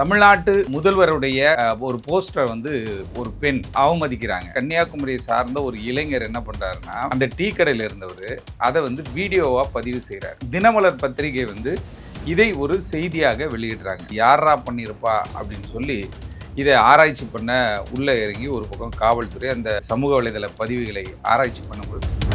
தமிழ்நாட்டு முதல்வருடைய ஒரு போஸ்டரை வந்து ஒரு பெண் அவமதிக்கிறாங்க. கன்னியாகுமரியை சார்ந்த ஒரு இளைஞர் என்ன பண்றாருன்னா அந்த டீ கடையில் இருந்தவர் அதை வந்து வீடியோவா பதிவு செய்கிறார் தினமலர் பத்திரிகை வந்து இதை ஒரு செய்தியாக வெளியிடுறாங்க. யாரா பண்ணியிருப்பா? அப்படின்னு சொல்லி இதை ஆராய்ச்சி பண்ண உள்ளே இறங்கி ஒரு பக்கம் காவல்துறை அந்த சமூக வலைதள பதிவுகளை ஆராய்ச்சி பண்ணும்பொழுது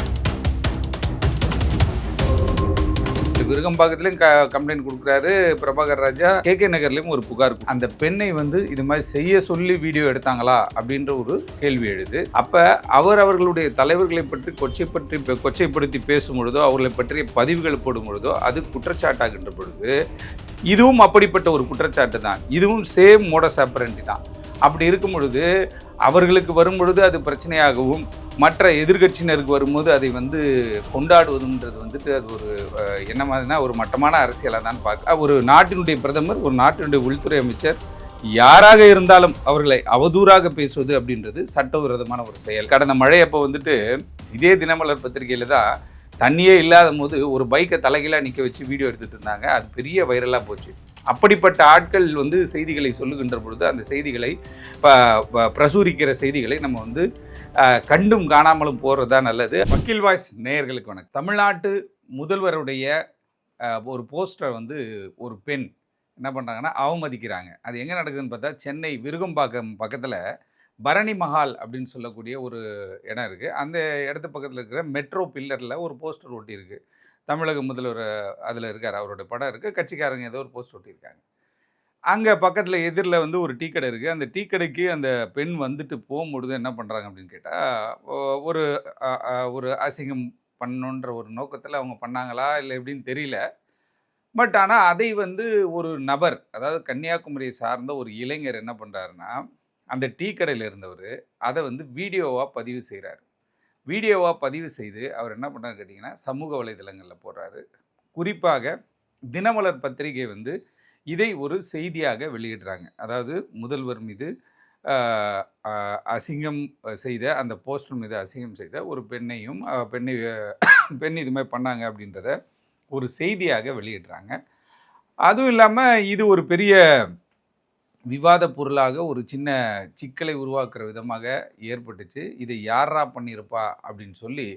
விருகம்பாக்கத்துலேயும் க கம்ப்ளைண்ட் கொடுக்குறாரு பிரபாகர் ராஜா. கே கே நகர்லேயும் ஒரு புகார் அந்த பெண்ணை வந்து இது மாதிரி செய்ய சொல்லி வீடியோ எடுத்தாங்களா அப்படின்ற ஒரு கேள்வி எழுது. அப்போ அவர் அவர்களுடைய தலைவர்களை பற்றி கொச்சை பற்றி கொச்சைப்படுத்தி பேசும் பொழுதோ அவர்களை பற்றிய பதிவுகள் போடும் பொழுதோ அது குற்றச்சாட்டாகின்ற பொழுது இதுவும் அப்படிப்பட்ட ஒரு குற்றச்சாட்டு தான். இதுவும் சேம் மோடஸ் ஆப்பரண்டி தான். அப்படி இருக்கும் பொழுது அவர்களுக்கு வரும் பொழுது அது பிரச்சனையாகவும் மற்ற எதிர்க்கட்சியினருக்கு வரும்போது அதை வந்து கொண்டாடுவதுன்றது வந்துட்டு அது ஒரு என்ன மாதிரினா ஒரு மட்டமான அரசியலாக தான் பார்க்க ஒரு நாட்டினுடைய பிரதமர் ஒரு நாட்டினுடைய உள்துறை அமைச்சர் யாராக இருந்தாலும் அவர்களை அவதூறாக பேசுவது அப்படின்றது சட்டவிரோதமான ஒரு செயல். கடந்த மழை அப்போ வந்துட்டு இதே தினமலர் பத்திரிகையில் தான் தண்ணியே இல்லாத போது ஒரு பைக்கை தலைகீழாக நிற்க வச்சு வீடியோ எடுத்துகிட்டு இருந்தாங்க. அது பெரிய வைரலாக போச்சு. அப்படிப்பட்ட ஆட்கள் வந்து செய்திகளை சொல்லுகின்ற பொழுது அந்த செய்திகளை ப- பிரசுரிக்கிற செய்திகளை நம்ம வந்து கண்டும் காணாமலும் போகிறது தான் நல்லது. வக்கீல் வாய்ஸ் நேயர்களுக்கு வணக்கம். தமிழ்நாட்டு முதல்வருடைய ஒரு போஸ்டர் வந்து ஒரு பெண் என்ன பண்ணுறாங்கன்னா அவமதிக்கிறாங்க. அது எங்கே நடக்குதுன்னு பார்த்தா சென்னை விருகம்பாக்கம் பக்கத்தில் பரணி மஹால் அப்படின்னு சொல்லக்கூடிய ஒரு இடம் இருக்குது அந்த இடத்து பக்கத்தில் இருக்கிற மெட்ரோ பில்லரில் ஒரு போஸ்டர் ஒட்டியிருக்கு. தமிழக முதல்வர் அதில் இருக்கார். அவரோட படம் இருக்குது கட்சிக்காரங்க ஏதோ ஒரு போஸ்டர் ஒட்டியிருக்காங்க. அங்கே பக்கத்தில் எதிரில் வந்து ஒரு டீ கடை இருக்குது அந்த டீ கடைக்கு அந்த பெண் வந்துட்டு போகும்பொழுது என்ன பண்ணுறாங்க அப்படின்னு கேட்டால் ஒரு ஒரு அசிங்கம் பண்ணணுன்ற ஒரு நோக்கத்தில் அவங்க பண்ணாங்களா இல்லை எப்படின்னு தெரியல. பட் ஆனால் அதை வந்து ஒரு நபர் அதாவது கன்னியாகுமரியை சார்ந்த ஒரு இளைஞர் என்ன பண்ணுறாருன்னா அந்த டீ கடையில் இருந்தவர் அதை வந்து வீடியோவாக பதிவு செய்கிறார் வீடியோவாக பதிவு செய்து அவர் என்ன பண்ணுறாரு கேட்டிங்கன்னா சமூக வலைதளங்களில் போடுறாரு. குறிப்பாக தினமலர் பத்திரிகை வந்து இதை ஒரு செய்தியாக வெளியிடுறாங்க. அதாவது முதல்வர் மீது அசிங்கம் செய்த அந்த போஸ்டர் மீது அசிங்கம் செய்த ஒரு பெண்ணையும் பெண்ணை பெண் இது மாதிரி பண்ணாங்க அப்படின்றத ஒரு செய்தியாக வெளியிடுறாங்க. அதுவும் இல்லாமல் இது ஒரு பெரிய விவாத பொருளாக ஒரு சின்ன சிக்கலை உருவாக்குற விதமாக ஏற்பட்டுச்சு. இதை யாரா பண்ணியிருப்பா அப்படின்னு சொல்லி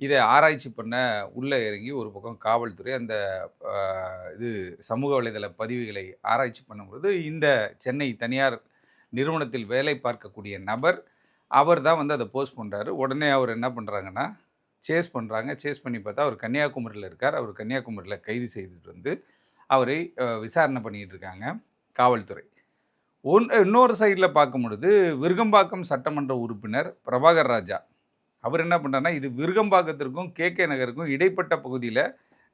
இதை ஆராய்ச்சி பண்ண உள்ளே இறங்கி ஒரு பக்கம் காவல்துறை அந்த இது சமூக வலைதள பதிவுகளை ஆராய்ச்சி பண்ணும்பொழுது இந்த சென்னை தனியார் நிறுவனத்தில் வேலை பார்க்கக்கூடிய நபர் அவர் தான் வந்து அதை போஸ்ட் பண்ணுறாரு உடனே அவர் என்ன பண்ணுறாங்கன்னா சேஸ் பண்ணுறாங்க சேஸ் பண்ணி பார்த்தா அவர் கன்னியாகுமரியில் இருக்கார். அவர் கன்னியாகுமரியில் கைது செய்துட்டு வந்து அவரை விசாரணை பண்ணிகிட்டு இருக்காங்க காவல்துறை. ஒன் இன்னொரு சைடில் பார்க்கும் பொழுது விருகம்பாக்கம் சட்டமன்ற உறுப்பினர் பிரபாகர் ராஜா அவர் என்ன பண்ணுறாருன்னா இது விருகம்பாக்கத்திற்கும் கே. கே. நகருக்கும் இடைப்பட்ட பகுதியில்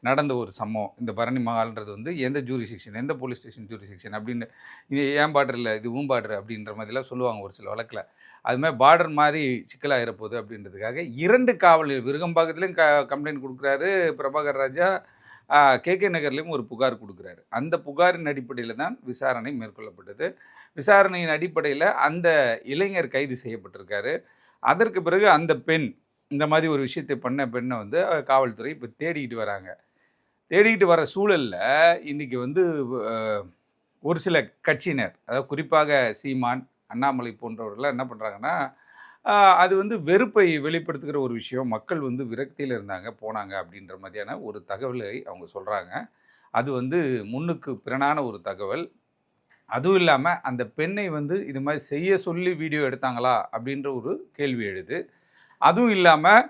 நடந்த ஒரு சம்பவம். இந்த பரணி மகால்ன்றது வந்து எந்த ஜூரி செக்ஷன் எந்த போலீஸ் ஸ்டேஷன் ஜூரி செக்ஷன் அப்படின்னு இது ஏன் பார்டர் இல்லை இது ஊம் பார்டர் அப்படின்ற மாதிரிலாம் சொல்லுவாங்க ஒரு சில வழக்கில். அதுமாதிரி பார்டர் மாதிரி சிக்கலாகிற போகுது அப்படின்றதுக்காக இரண்டு காவல் விருகம்பாக்கத்துலேயும் க கம்ப்ளைண்ட் கொடுக்குறாரு பிரபாகர் ராஜா கே. கே. நகர்லேயும் ஒரு புகார் கொடுக்குறாரு. அந்த புகாரின் அடிப்படையில் தான் விசாரணை மேற்கொள்ளப்பட்டது. விசாரணையின் அடிப்படையில் அந்த இளைஞர் கைது செய்யப்பட்டிருக்காரு. அதற்கு பிறகு அந்த பெண் இந்த மாதிரி ஒரு விஷயத்தை பண்ண பெண்ணை வந்து காவல்துறை இப்போ தேடிக்கிட்டு வராங்க. தேடிக்கிட்டு வர சூழலில் இன்றைக்கி வந்து ஒரு சில கட்சியினர் அதாவது குறிப்பாக சீமான் அண்ணாமலை போன்றவர்கள்லாம் என்ன பண்ணுறாங்கன்னா அது வந்து வெறுப்பை வெளிப்படுத்துகிற ஒரு விஷயம் மக்கள் வந்து விரக்தியில் இருந்தாங்க போனாங்க அப்படின்ற மாதிரியான ஒரு தகவலை அவங்க சொல்கிறாங்க அது வந்து முன்னுக்கு பிறனான ஒரு தகவல். அதுவும் இல்லாமல் அந்த பெண்ணை வந்து இது மாதிரி செய்ய சொல்லி வீடியோ எடுத்தாங்களா அப்படின்ற ஒரு கேள்வி எழுது. அதுவும் இல்லாமல்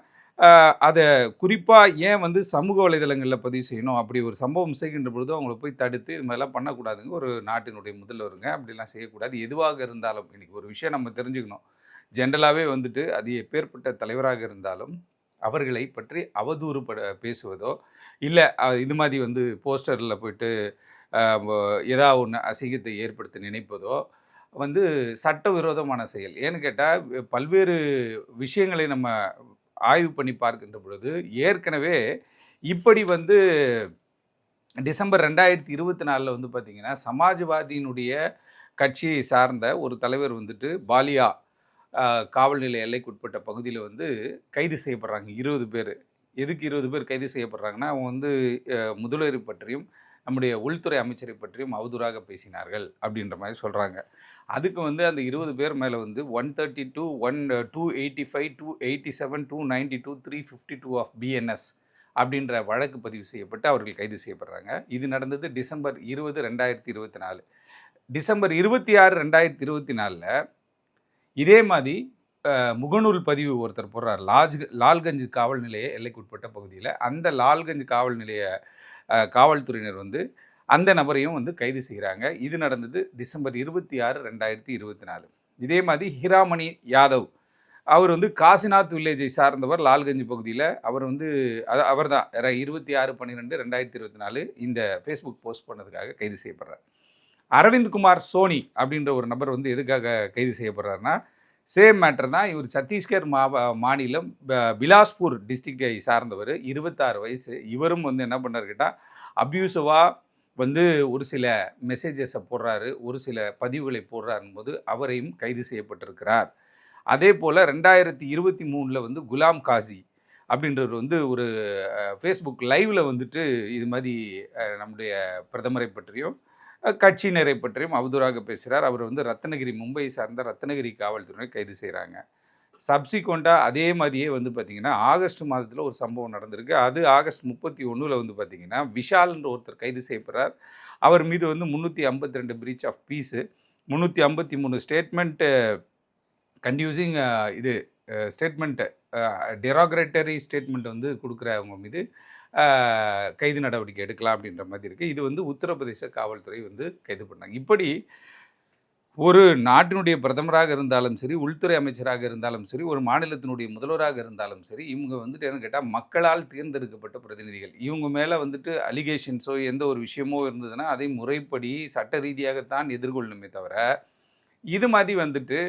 அதை குறிப்பாக ஏன் வந்து சமூக வலைதளங்களில் பதிவு செய்யணும்? அப்படி ஒரு சம்பவம் செய்கின்ற பொழுது அவங்கள போய் தடுத்து இது மாதிரிலாம் பண்ணக்கூடாதுங்க. ஒரு நாட்டினுடைய முதல்வருங்க. அப்படிலாம் செய்யக்கூடாது. எதுவாக இருந்தாலும் இன்றைக்கி ஒரு விஷயம் நம்ம தெரிஞ்சுக்கணும். ஜென்ரலாகவே வந்துட்டு அது எப்பேற்பட்ட தலைவராக இருந்தாலும் அவர்களை பற்றி அவதூறு பட பேசுவதோ இல்லை இது மாதிரி வந்து போஸ்டரில் போயிட்டு ஏதாவது ஒன்று அசிங்கத்தை ஏற்படுத்த நினைப்பதோ வந்து சட்டவிரோதமான செயல். ஏன்னு கேட்டால் பல்வேறு விஷயங்களை நம்ம ஆய்வு பண்ணி பார்க்கின்ற பொழுது ஏற்கனவே இப்படி வந்து டிசம்பர் ரெண்டாயிரத்தி இருபத்தி நாலில் வந்து பார்த்திங்கன்னா சமாஜ்வாதியினுடைய கட்சியை சார்ந்த ஒரு தலைவர் வந்துட்டு பாலியா காவல் நிலைய எல்லைக்குட்பட்ட பகுதியில் வந்து கைது செய்யப்படுறாங்க. இருபது பேர். எதுக்கு இருபது பேர் கைது செய்யப்படுறாங்கன்னா அவங்க வந்து அஹ், முதல்வர் பற்றியும் நம்முடைய உள்துறை அமைச்சரை பற்றியும் அவதூறாக பேசினார்கள் அப்படின்ற மாதிரி சொல்கிறாங்க அதுக்கு வந்து அந்த இருபது பேர் மேலே வந்து one thirty two one two eighty five two eighty seven two ninety two three fifty two of BNS அப்படின்ற வழக்கு பதிவு செய்யப்பட்டு அவர்கள் கைது செய்யப்படுறாங்க. இது நடந்தது டிசம்பர் இருபது ரெண்டாயிரத்தி இருபத்தி நாலு. டிசம்பர் இருபத்தி ஆறு ரெண்டாயிரத்தி இருபத்தி நாலில் இதே மாதிரி முகநூல் பதிவு ஒருத்தர் போடுறார். லாஜ் லால்கஞ்ச் காவல் நிலைய எல்லைக்குட்பட்ட பகுதியில். அந்த லால்கஞ்ச் காவல் நிலைய காவல்துறையினர் வந்து அந்த நபரையும் வந்து கைது செய்கிறாங்க. இது நடந்தது டிசம்பர் இருபத்தி ஆறு ரெண்டாயிரத்தி இருபத்தி நாலு. இதே மாதிரி ஹிராமணி யாதவ் அவர் வந்து காசிநாத் வில்லேஜை சார்ந்தவர் லால்கஞ்சி பகுதியில். அவர் வந்து அவர் தான். இருபத்தி ஆறு பன்னிரெண்டு ரெண்டாயிரத்தி இருபத்தி நாலு இந்த ஃபேஸ்புக் போஸ்ட் பண்ணதுக்காக கைது செய்யப்படுறார். அரவிந்த் குமார் சோனி அப்படின்ற ஒரு நபர் வந்து எதுக்காக கைது செய்யப்படுறாருன்னா சேம் மேட்டர் தான். இவர் சத்தீஸ்கர் மா மாநிலம் பிலாஸ்பூர் டிஸ்ட்ரிக்டை சார்ந்தவர் இருபத்தாறு வயசு. இவரும் வந்து என்ன பண்ணார் கேட்டால் அப்யூசிவாக வந்து ஒரு சில மெசேஜஸை போடுறாரு ஒரு சில பதிவுகளை போடுறாருன்னு போது அவரையும் கைது செய்யப்பட்டிருக்கிறார். அதே போல் ரெண்டாயிரத்தி இருபத்தி மூணில் வந்து குலாம் காசி அப்படின்றவர் வந்து ஒரு ஃபேஸ்புக் லைவில் வந்துட்டு இது மாதிரி நம்முடைய பிரதமரை பற்றியும் கட்சியினரை பற்றியும் அவதூறாக பேசுகிறார் அவர் வந்து ரத்னகிரி மும்பை சார்ந்த ரத்னகிரி காவல்துறையை கைது செய்கிறாங்க சப்சிக்வெண்ட்டாக அதே மாதிரியே வந்து பார்த்திங்கன்னா ஆகஸ்ட் மாதத்தில் ஒரு சம்பவம் நடந்திருக்கு. அது ஆகஸ்ட் முப்பத்தி ஒன்றில் வந்து பார்த்திங்கன்னா விஷால்ன்ற ஒருத்தர் கைது செய்யப்படுறார். அவர் மீது வந்து முந்நூற்றி ஐம்பத்தி ரெண்டு பிரீச் ஆஃப் பீஸு முந்நூற்றி ஐம்பத்தி மூணு ஸ்டேட்மெண்ட்டு கன்யூசிங் இது ஸ்டேட்மெண்ட்டு டெராக்ரேட்டரி ஸ்டேட்மெண்ட் வந்து கொடுக்குறவங்க மீது. கைது நடவடிக்கை எடுக்கலாம் அப்படின்ற மாதிரி இருக்குது இது வந்து உத்தரப்பிரதேச காவல்துறை வந்து கைது பண்ணாங்க. இப்படி ஒரு நாட்டினுடைய பிரதமராக இருந்தாலும் சரி உள்துறை அமைச்சராக இருந்தாலும் சரி ஒரு மாநிலத்தினுடைய முதல்வராக இருந்தாலும் சரி இவங்க வந்துட்டு என்ன கேட்டால் மக்களால் தேர்ந்தெடுக்கப்பட்ட பிரதிநிதிகள். இவங்க மேலே வந்துட்டு அலிகேஷன்ஸோ எந்த ஒரு விஷயமோ இருந்ததுன்னா அதை முறைப்படி சட்ட ரீதியாகத்தான் எதிர்கொள்ளணுமே தவிர இது மாதிரி வந்துட்டு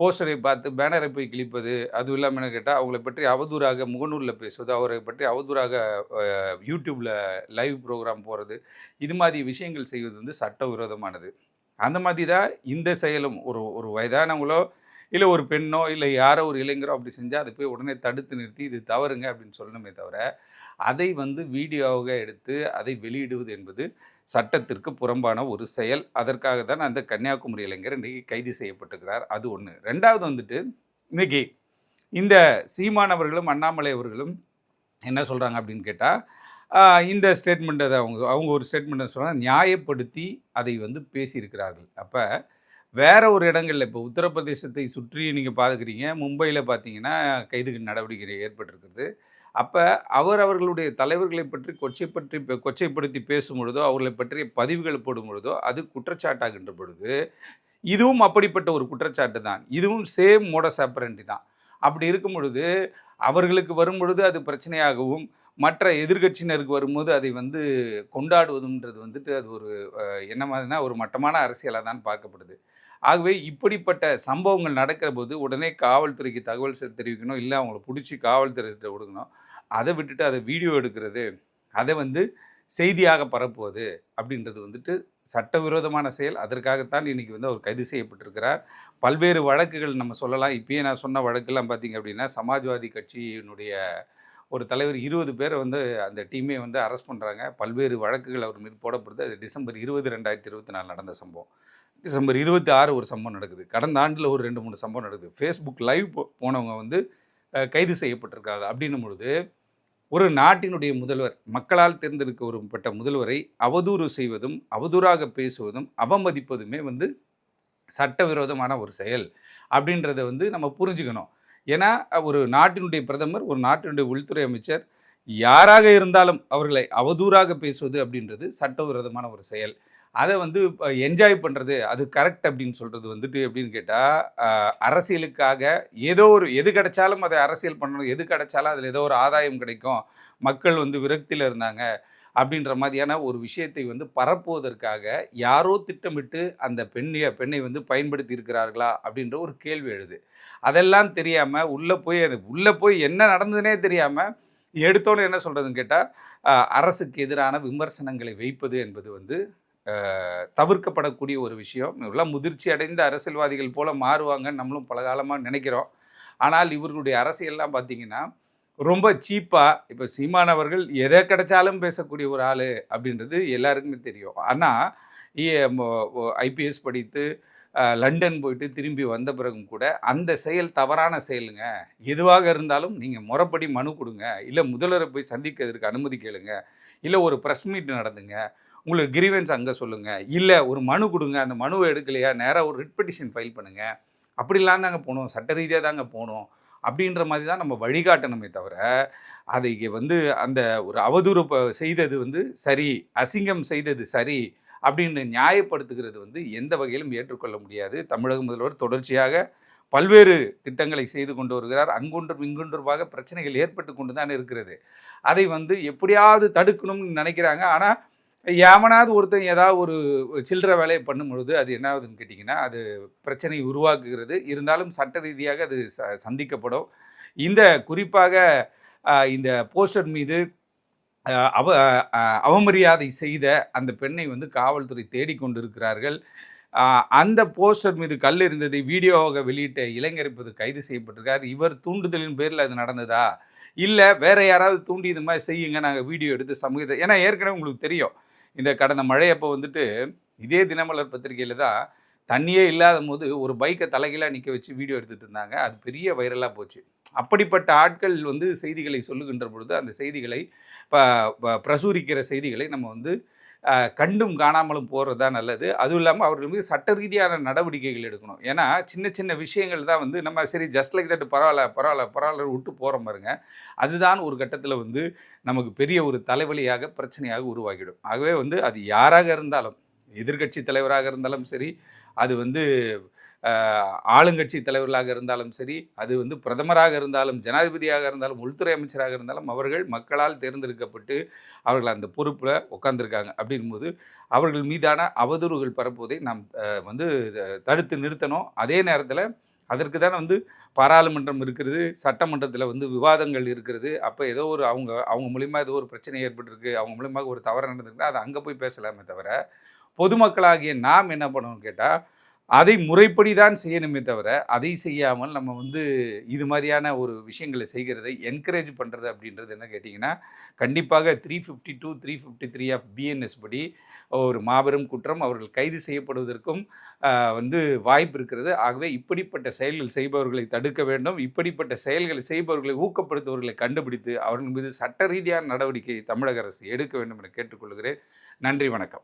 போஸ்டரை பார்த்து பேனரை போய் கிழிப்பது அதுவும் இல்லாமல் என்ன கேட்டால் அவங்களை பற்றி அவதூறாக முகநூலில் பேசுவது அவரை பற்றி அவதூறாக யூடியூப்பில் லைவ் ப்ரோக்ராம் போகிறது இது மாதிரி விஷயங்கள் செய்வது வந்து சட்ட விரோதமானது அந்த மாதிரி தான் இந்த செயலும். ஒரு ஒரு வயதானவங்களோ இல்லை ஒரு பெண்ணோ இல்லை யாரோ ஒரு இளைஞரோ அப்படி செஞ்சால் அதை போய் உடனே தடுத்து நிறுத்தி இது தவறுங்க அப்படின்னு சொல்லணுமே தவிர அதை வந்து வீடியோவாக எடுத்து அதை வெளியிடுவது என்பது சட்டத்திற்கு புறம்பான ஒரு செயல். அதற்காக தான் அந்த கன்னியாகுமரி இளைஞர் இன்றைக்கி கைது செய்யப்பட்டிருக்கிறார். அது ஒன்று ரெண்டாவது வந்துட்டு இன்றைக்கி இந்த சீமானவர்களும் அண்ணாமலை அவர்களும் என்ன சொல்கிறாங்க அப்படின்னு கேட்டால் இந்த ஸ்டேட்மெண்ட்டை அவங்க அவங்க ஒரு ஸ்டேட்மெண்ட்டை சொல்கிறாங்க நியாயப்படுத்தி அதை வந்து பேசியிருக்கிறார்கள். அப்போ வேறு ஒரு இடங்களில் இப்போ உத்தரப்பிரதேசத்தை சுற்றி நீங்கள் பார்த்துக்கிறீங்க மும்பையில் பார்த்தீங்கன்னா கைது நடவடிக்கை ஏற்பட்டிருக்கிறது. அப்போ அவர் அவர்களுடைய தலைவர்களை பற்றி கொச்சை பற்றி கொச்சைப்படுத்தி பேசும் பொழுதோ அவர்களை பற்றிய பதிவுகள் போடும் பொழுதோ அது குற்றச்சாட்டாகின்ற பொழுது இதுவும் அப்படிப்பட்ட ஒரு குற்றச்சாட்டு தான். இதுவும் சேம் மோடஸ் ஆப்பரண்டி தான். அப்படி இருக்கும் பொழுது அவர்களுக்கு வரும் பொழுது அது பிரச்சனையாகவும் மற்ற எதிர்கட்சியினருக்கு வரும்போது அதை வந்து கொண்டாடுவதுன்றது வந்துட்டு அது ஒரு என்ன மாதிரினா ஒரு மட்டமான அரசியலாக தான் பார்க்கப்படுது. ஆகவே இப்படிப்பட்ட சம்பவங்கள் நடக்கிற போது உடனே காவல்துறைக்கு தகவல் தெரிவிக்கணும். இல்லை அவங்கள பிடிச்சி காவல்துறையிட்ட கொடுக்கணும் அதை விட்டுட்டு அதை வீடியோ எடுக்கிறது அதை வந்து செய்தியாக பரப்புவது அப்படின்றது வந்துட்டு சட்டவிரோதமான செயல். அதற்காகத்தான் இன்றைக்கி வந்து அவர் கைது செய்யப்பட்டிருக்கிறார். பல்வேறு வழக்குகள் நம்ம சொல்லலாம். இப்பயே நான் சொன்ன வழக்கெல்லாம் பார்த்திங்க அப்படின்னா சமாஜ்வாதி கட்சியினுடைய ஒரு தலைவர் இருபது பேரை வந்து அந்த டீமே வந்து அரெஸ்ட் பண்ணுறாங்க பல்வேறு வழக்குகள் அவர் மீது போடப்படுது. அது டிசம்பர் இருபது ரெண்டாயிரத்தி இருபத்தி நாலு நடந்த சம்பவம். டிசம்பர் இருபத்தி ஆறு ஒரு சம்பவம் நடக்குது. கடந்த ஆண்டில் ஒரு ரெண்டு மூணு சம்பவம் நடக்குது. ஃபேஸ்புக் லைவ் போனவங்க வந்து கைது செய்யப்பட்டிருக்காங்க அப்படின்னும் பொழுது ஒரு நாட்டினுடைய முதல்வர் மக்களால் தேர்ந்தெடுக்கப்பட்ட முதல்வரை அவதூறு செய்வதும் அவதூறாக பேசுவதும் அவமதிப்பதுமே வந்து சட்டவிரோதமான ஒரு செயல் அப்படின்றத வந்து நம்ம புரிஞ்சுக்கணும். ஏன்னா ஒரு நாட்டினுடைய பிரதமர் ஒரு நாட்டினுடைய உள்துறை அமைச்சர் யாராக இருந்தாலும் அவர்களை அவதூறாக பேசுவது அப்படின்றது சட்டவிரோதமான ஒரு செயல். அதை வந்து என்ஜாய் பண்ணுறது அது கரெக்ட் அப்படின்னு சொல்கிறது வந்துட்டு எப்படின்னு கேட்டால் அரசியலுக்காக ஏதோ ஒரு எது கிடைச்சாலும் அதை அரசியல் பண்ணணும் எது கிடைச்சாலும் அதில் ஏதோ ஒரு ஆதாயம் கிடைக்கும் மக்கள் வந்து விரக்தியில் இருந்தாங்க அப்படின்ற மாதிரியான ஒரு விஷயத்தை வந்து பரப்புவதற்காக யாரோ திட்டமிட்டு அந்த பெண்ணிய பெண்ணை வந்து பயன்படுத்தி இருக்கிறார்களா அப்படின்ற ஒரு கேள்வி எழுது. அதெல்லாம் தெரியாமல் உள்ளே போய் அது உள்ளே போய் என்ன நடந்ததுனே தெரியாமல் எடுத்தோன்னு என்ன சொல்கிறதுன்னு கேட்டால் அரசுக்கு எதிரான விமர்சனங்களை வைப்பது என்பது வந்து தவிர்க்கப்படக்கூடிய ஒரு விஷயம். இவெல்லாம் முதிர்ச்சி அடைந்த அரசியல்வாதிகள் போல் மாறுவாங்கன்னு நம்மளும் பல காலமாக நினைக்கிறோம். ஆனால் இவர்களுடைய அரசியல்லாம் பார்த்திங்கன்னா ரொம்ப சீப்பாக இப்போ சீமான் அவர்கள் எதை கிடைச்சாலும் பேசக்கூடிய ஒரு ஆள் அப்படின்றது எல்லாருக்குமே தெரியும். ஆனால் ஐபிஎஸ் படித்து லண்டன் போயிட்டு திரும்பி வந்த பிறகும் கூட அந்த செயல் தவறான செயலுங்க. எதுவாக இருந்தாலும் நீங்கள் முறைப்படி மனு கொடுங்க. இல்லை முதல்வரை போய் சந்திக்கிறதுக்கு அனுமதி கேளுங்க. இல்லை ஒரு ப்ரெஸ் மீட் நடந்துங்க உங்களுக்கு கிரீவன்ஸ் அங்கே சொல்லுங்கள் இல்லை ஒரு மனு கொடுங்க. அந்த மனுவை எடுக்கலையா? நேராக ஒரு ரிட் பெட்டிஷன் ஃபைல் பண்ணுங்கள் அப்படிலாம் தாங்க போகணும் சட்ட ரீதியாக தாங்க போகணும் அப்படின்ற மாதிரி தான் நம்ம வழிகாட்டணுமே தவிர அதை வந்து அந்த ஒரு அவதூறு செய்தது வந்து சரி அசிங்கம் செய்தது சரி அப்படின்னு நியாயப்படுத்துகிறது வந்து எந்த வகையிலும் ஏற்றுக்கொள்ள முடியாது. தமிழக முதல்வர் தொடர்ச்சியாக பல்வேறு திட்டங்களை செய்து கொண்டு வருகிறார். அங்கொன்றும் இங்கொன்றுமாக பிரச்சனைகள் ஏற்பட்டு கொண்டு தான் இருக்கிறது. அதை வந்து எப்படியாவது தடுக்கணும்னு நினைக்கிறாங்க. ஆனால் எவனாவது ஒருத்தன் ஏதாவது ஒரு சில்லற வேலையை பண்ணும் பொழுது அது என்ன ஆகுதுன்னு கேட்டிங்கன்னா அது பிரச்சனை உருவாக்குகிறது. இருந்தாலும் சட்ட ரீதியாக அது ச சந்திக்கப்படும். இந்த குறிப்பாக இந்த போஸ்டர் மீது அவ அவமரியாதை செய்த அந்த பெண்ணை வந்து காவல்துறை தேடிக்கொண்டிருக்கிறார்கள் அந்த போஸ்டர் மீது கல் இருந்ததை வீடியோவாக வெளியிட்ட இளைஞர் இப்போது கைது செய்யப்பட்டிருக்கார். இவர் தூண்டுதலின் பேரில் அது நடந்ததா? இல்லை வேற யாராவது தூண்டி இது மாதிரி செய்யுங்க நாங்கள் வீடியோ எடுத்து சமூகத்தை ஏன்னா ஏற்கனவே உங்களுக்கு தெரியும். இந்த கடந்த மழையப்போ வந்துட்டு இதே தினமலர் பத்திரிகையில் தான் தண்ணியே இல்லாத போது ஒரு பைக்கை தலைகீழாக நிற்க வச்சு வீடியோ எடுத்துகிட்டு இருந்தாங்க. அது பெரிய வைரலாக போச்சு. அப்படிப்பட்ட ஆட்கள் வந்து செய்திகளை சொல்லுகின்ற பொழுது அந்த செய்திகளை ப பிரசுரிக்கிற செய்திகளை நம்ம வந்து கண்டும் காணாமலும் போகிறது தான் நல்லது. அதுவும் இல்லாமல் அவர்கள் மீது சட்ட ரீதியான நடவடிக்கைகள் எடுக்கணும். ஏன்னா சின்ன சின்ன விஷயங்கள் தான் வந்து நம்ம சரி ஜஸ்ட் லைக் தட் பரவாயில்ல பரவாயில்ல பரவாயில்ல விட்டு போகிற பாருங்க. அதுதான் ஒரு கட்டத்தில் வந்து நமக்கு பெரிய ஒரு தலைவலியாக பிரச்சனையாக உருவாகிடும். ஆகவே வந்து அது யாராக இருந்தாலும் எதிர்க்கட்சி தலைவராக இருந்தாலும் சரி அது வந்து ஆளுங்கட்சி தலைவர்களாக இருந்தாலும் சரி அது வந்து பிரதமராக இருந்தாலும் ஜனாதிபதியாக இருந்தாலும் உள்துறை அமைச்சராக இருந்தாலும் அவர்கள் மக்களால் தேர்ந்தெடுக்கப்பட்டு அவர்கள் அந்த பொறுப்பில் உட்காந்துருக்காங்க அப்படின்போது அவர்கள் மீதான அவதூறுகள் பரப்புவதை நாம் வந்து தடுத்து நிறுத்தணும். அதே நேரத்தில் அதற்கு தானே வந்து பாராளுமன்றம் இருக்கிறது சட்டமன்றத்தில் வந்து விவாதங்கள் இருக்கிறது. அப்போ ஏதோ ஒரு அவங்க அவங்க மூலிமா ஏதோ ஒரு பிரச்சனை ஏற்பட்டிருக்கு அவங்க மூலியமாக ஒரு தவறு நடந்திருக்குன்னா அதை அங்கே போய் பேசலாமே தவிர பொதுமக்களாகிய நாம் என்ன பண்ணணும்னு கேட்டால் அதை முறைப்படி தான் செய்யணுமே தவிர அதை செய்யாமல் நம்ம வந்து இது மாதிரியான ஒரு விஷயங்களை செய்கிறதை என்கரேஜ் பண்ணுறது அப்படின்றது என்ன கேட்டிங்கன்னா கண்டிப்பாக three fifty two three fifty three of BNS படி ஒரு மாபெரும் குற்றம் அவர்கள் கைது செய்யப்படுவதற்கும் வந்து வாய்ப்பு இருக்கிறது. ஆகவே இப்படிப்பட்ட செயல்கள் செய்பவர்களை தடுக்க வேண்டும். இப்படிப்பட்ட செயல்களை செய்பவர்களை ஊக்கப்படுத்துபவர்களை கண்டுபிடித்து அவர்கள் மீது சட்ட ரீதியான நடவடிக்கை தமிழக அரசு எடுக்க வேண்டும் என கேட்டுக்கொள்கிறேன். நன்றி வணக்கம்.